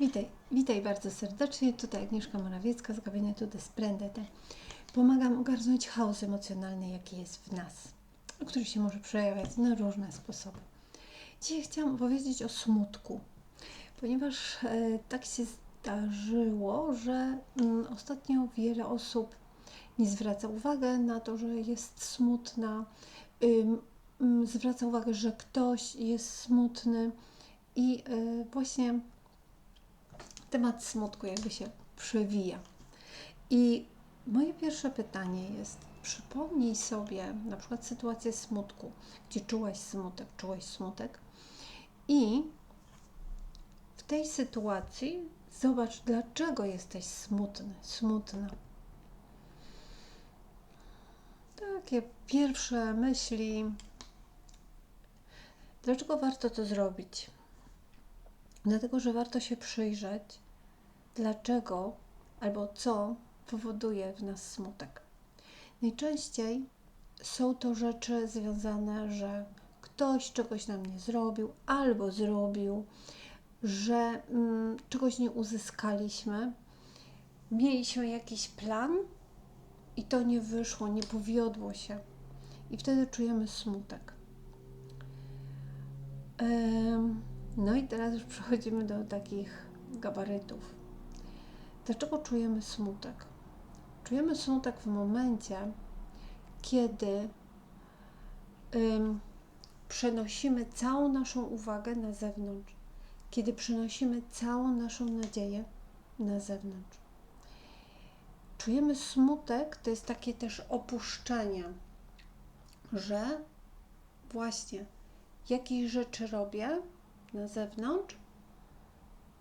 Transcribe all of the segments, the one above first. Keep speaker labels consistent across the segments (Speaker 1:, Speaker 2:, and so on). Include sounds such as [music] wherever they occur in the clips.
Speaker 1: Witaj, witaj bardzo serdecznie. Tutaj Agnieszka Morawiecka z gabinetu Desprendete. Pomagam ogarnąć chaos emocjonalny, jaki jest w nas, który się może przejawiać na różne sposoby. Dzisiaj chciałam opowiedzieć o smutku, ponieważ e, tak się zdarzyło, że mm, ostatnio wiele osób nie zwraca uwagi na to, że jest smutna, ym, zwraca uwagę, że ktoś jest smutny i y, właśnie temat smutku jakby się przewija. I moje pierwsze pytanie jest, przypomnij sobie na przykład sytuację smutku, gdzie czułaś smutek, czułeś smutek i w tej sytuacji zobacz, dlaczego jesteś smutny, smutna. Takie pierwsze myśli. Dlaczego warto to zrobić? Dlatego, że warto się przyjrzeć, dlaczego albo co powoduje w nas smutek. Najczęściej są to rzeczy związane, że ktoś czegoś nam nie zrobił albo zrobił, że mm, czegoś nie uzyskaliśmy. Mieliśmy jakiś plan i to nie wyszło, nie powiodło się, i wtedy czujemy smutek. No i teraz już przechodzimy do takich gabarytów. Dlaczego czujemy smutek? Czujemy smutek w momencie, kiedy ym, przenosimy całą naszą uwagę na zewnątrz, kiedy przenosimy całą naszą nadzieję na zewnątrz. Czujemy smutek, to jest takie też opuszczenie, że właśnie jakieś rzeczy robię na zewnątrz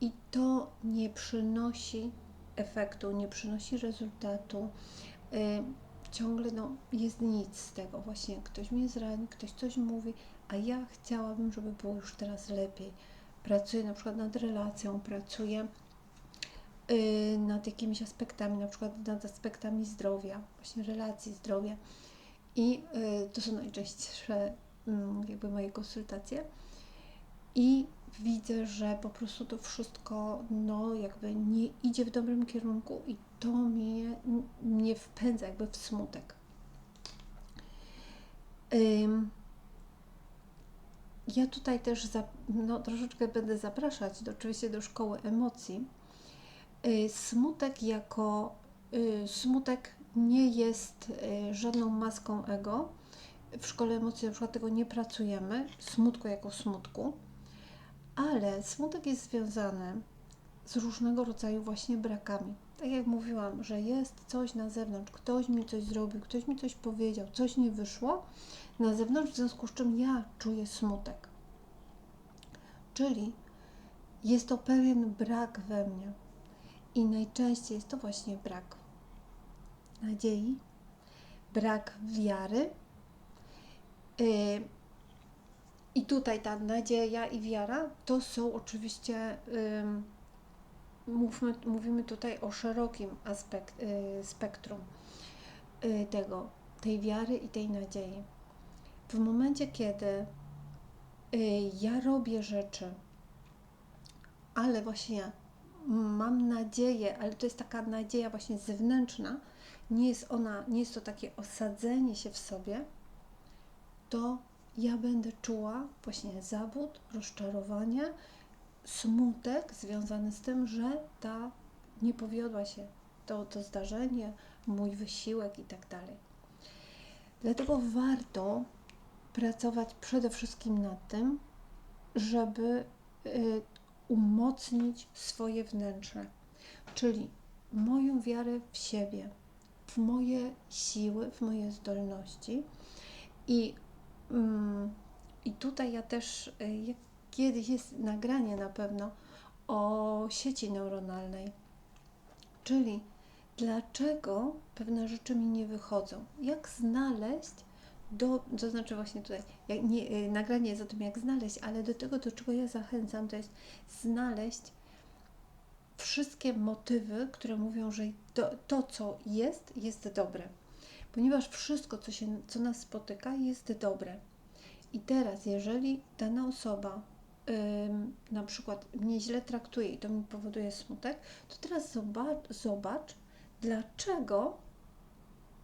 Speaker 1: i to nie przynosi efektu, nie przynosi rezultatu. Yy, ciągle no, jest nic z tego. Właśnie ktoś mnie zrani, ktoś coś mówi, a ja chciałabym, żeby było już teraz lepiej. Pracuję na przykład nad relacją, pracuję yy, nad jakimiś aspektami, na przykład nad aspektami zdrowia, właśnie relacji, zdrowia. I yy, to są najczęstsze mm, jakby moje konsultacje i widzę, że po prostu to wszystko no jakby nie idzie w dobrym kierunku i to mnie, mnie wpędza jakby w smutek. Ja tutaj też za, no, troszeczkę będę zapraszać do, oczywiście do szkoły emocji. Yy, smutek jako yy, smutek nie jest yy, żadną maską ego. W szkole emocji na przykład tego nie pracujemy, smutku jako smutku ale smutek jest związany z różnego rodzaju właśnie brakami. Tak jak mówiłam, że jest coś na zewnątrz, ktoś mi coś zrobił, ktoś mi coś powiedział, coś nie wyszło na zewnątrz, w związku z czym ja czuję smutek. Czyli jest to pewien brak we mnie. I najczęściej jest to właśnie brak nadziei, brak wiary. Yy, i tutaj ta nadzieja i wiara to są oczywiście, mówmy, mówimy tutaj o szerokim aspekt, y, spektrum y, tego, tej wiary i tej nadziei. W momencie, kiedy y, ja robię rzeczy, ale właśnie mam nadzieję, ale to jest taka nadzieja właśnie zewnętrzna, nie jest ona, nie jest to takie osadzenie się w sobie, to ja będę czuła właśnie zawód, rozczarowanie, smutek związany z tym, że ta nie powiodła się to, to zdarzenie, mój wysiłek i tak dalej. Dlatego warto pracować przede wszystkim nad tym, żeby y, umocnić swoje wnętrze, czyli moją wiarę w siebie, w moje siły, w moje zdolności i I tutaj ja też, y, kiedyś jest nagranie na pewno o sieci neuronalnej, czyli dlaczego pewne rzeczy mi nie wychodzą, jak znaleźć, do, to znaczy właśnie tutaj, jak nie, y, nagranie jest o tym, jak znaleźć, ale do tego, do czego ja zachęcam, to jest znaleźć wszystkie motywy, które mówią, że to, to co jest, jest dobre ponieważ wszystko, co, się, co nas spotyka, jest dobre. I teraz, jeżeli dana osoba ym, na przykład mnie źle traktuje i to mi powoduje smutek, to teraz zobacz, zobacz dlaczego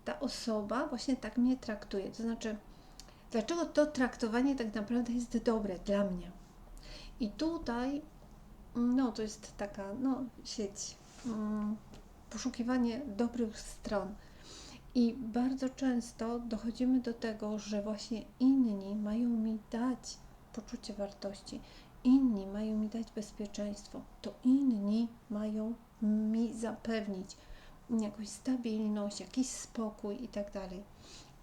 Speaker 1: ta osoba właśnie tak mnie traktuje. To znaczy, dlaczego to traktowanie tak naprawdę jest dobre dla mnie. I tutaj, no to jest taka, no sieć, mm, poszukiwanie dobrych stron. I bardzo często dochodzimy do tego, że właśnie inni mają mi dać poczucie wartości, inni mają mi dać bezpieczeństwo, to inni mają mi zapewnić jakąś stabilność, jakiś spokój i tak dalej.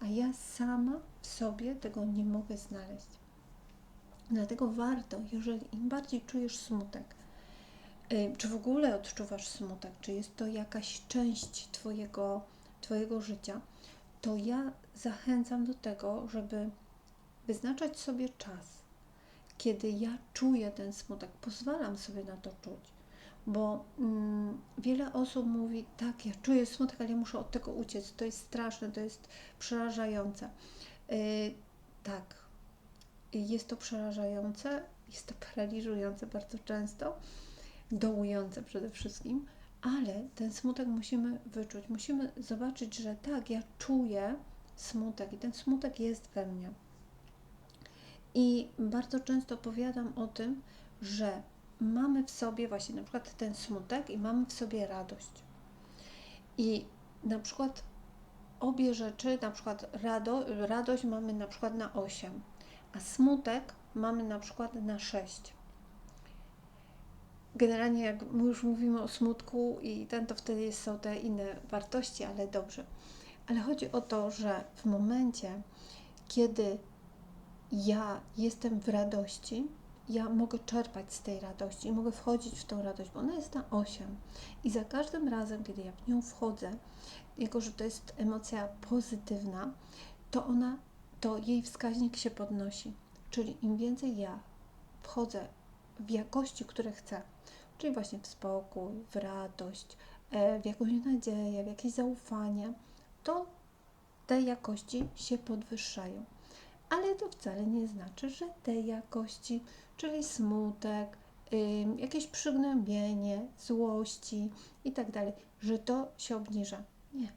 Speaker 1: A ja sama w sobie tego nie mogę znaleźć. Dlatego warto, jeżeli im bardziej czujesz smutek, y, czy w ogóle odczuwasz smutek, czy jest to jakaś część Twojego, twojego życia, to ja zachęcam do tego, żeby wyznaczać sobie czas, kiedy ja czuję ten smutek, pozwalam sobie na to czuć. Bo mm, wiele osób mówi, tak, ja czuję smutek, ale ja muszę od tego uciec. To jest straszne, to jest przerażające. Yy, tak, jest to przerażające, jest to paraliżujące bardzo często, dołujące przede wszystkim, ale ten smutek musimy wyczuć. Musimy zobaczyć, że tak, ja czuję smutek i ten smutek jest we mnie. I bardzo często opowiadam o tym, że mamy w sobie właśnie na przykład ten smutek i mamy w sobie radość. I na przykład obie rzeczy, na przykład rado, radość mamy na przykład na 8, a smutek mamy na przykład na 6. Generalnie jak już mówimy o smutku i ten, to wtedy są te inne wartości, ale dobrze. Ale chodzi o to, że w momencie, kiedy ja jestem w radości, ja mogę czerpać z tej radości i mogę wchodzić w tą radość, bo ona jest na 8. I za każdym razem, kiedy ja w nią wchodzę, jako że to jest emocja pozytywna, to ona, to jej wskaźnik się podnosi. Czyli im więcej ja wchodzę w jakości, które chcę, czyli właśnie w spokój, w radość, e, w jakąś nadzieję, w jakieś zaufanie, to te jakości się podwyższają. Ale to wcale nie znaczy, że te jakości, czyli smutek, jakieś przygnębienie, złości i tak dalej, że to się obniża. Nie,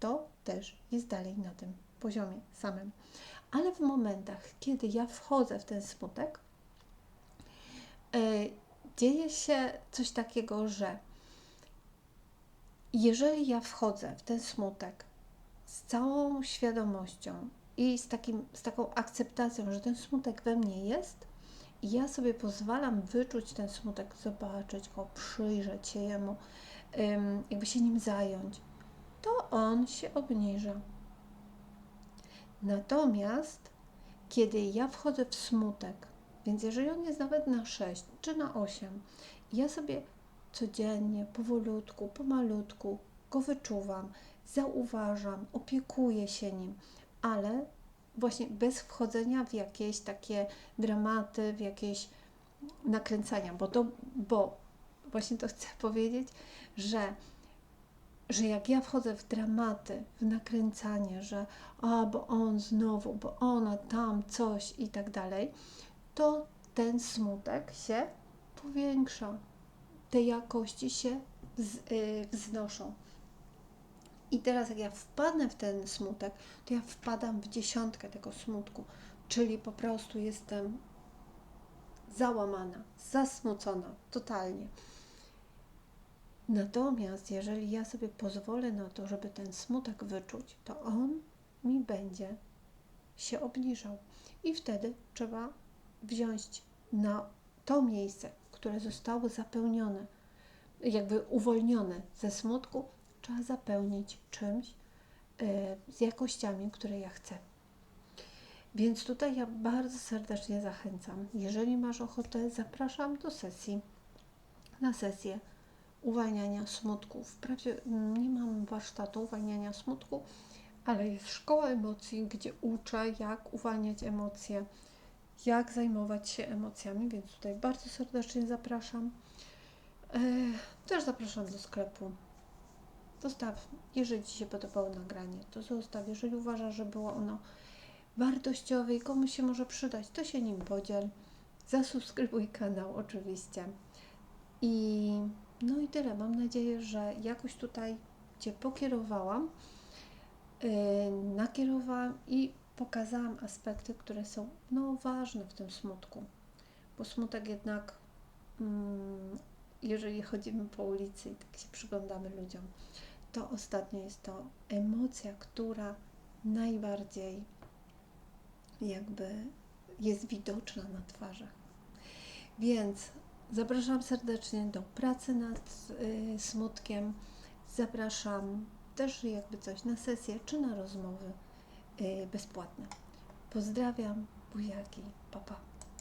Speaker 1: to też jest dalej na tym poziomie samym. Ale w momentach, kiedy ja wchodzę w ten smutek, dzieje się coś takiego, że jeżeli ja wchodzę w ten smutek z całą świadomością i z, takim, z taką akceptacją, że ten smutek we mnie jest, i ja sobie pozwalam wyczuć ten smutek, zobaczyć go, przyjrzeć się jemu, jakby się nim zająć, to on się obniża. Natomiast kiedy ja wchodzę w smutek, więc jeżeli on jest nawet na 6 czy na 8, ja sobie codziennie, powolutku, pomalutku go wyczuwam, zauważam, opiekuję się nim, ale właśnie bez wchodzenia w jakieś takie dramaty, w jakieś nakręcania, bo to, bo właśnie to [laughs] chcę powiedzieć, że że jak ja wchodzę w dramaty, w nakręcanie, że a, bo on znowu, bo ona tam coś i tak dalej, to ten smutek się powiększa. Te jakości się yy, wznoszą. I teraz, jak ja wpadnę w ten smutek, to ja wpadam w dziesiątkę tego smutku, czyli po prostu jestem załamana, zasmucona totalnie. Natomiast jeżeli ja sobie pozwolę na to, żeby ten smutek wyczuć, to on mi będzie się obniżał. I wtedy trzeba wziąć na to miejsce, które zostało zapełnione, jakby uwolnione ze smutku, trzeba zapełnić czymś e, z jakościami, które ja chcę. Więc tutaj ja bardzo serdecznie zachęcam. Jeżeli masz ochotę, zapraszam do sesji, na sesję uwalniania smutku. Wprawdzie nie mam warsztatu uwalniania smutku, ale jest szkoła emocji, gdzie uczę, jak uwalniać emocje, jak zajmować się emocjami, więc tutaj bardzo serdecznie zapraszam. E, też zapraszam do sklepu. Zostaw, jeżeli Ci się podobało nagranie, to zostaw. Jeżeli uważasz, że było ono wartościowe i komuś się może przydać, to się nim podziel. Zasubskrybuj kanał oczywiście. I no i tyle. Mam nadzieję, że jakoś tutaj Cię pokierowałam, yy, nakierowałam i pokazałam aspekty, które są no, ważne w tym smutku. Bo smutek jednak, mm, jeżeli chodzimy po ulicy i tak się przyglądamy ludziom, to ostatnio jest to emocja, która najbardziej jakby jest widoczna na twarzach. Więc zapraszam serdecznie do pracy nad y, smutkiem. Zapraszam też jakby coś na sesję czy na rozmowy bezpłatne. Pozdrawiam, buziaki, papa. Pa.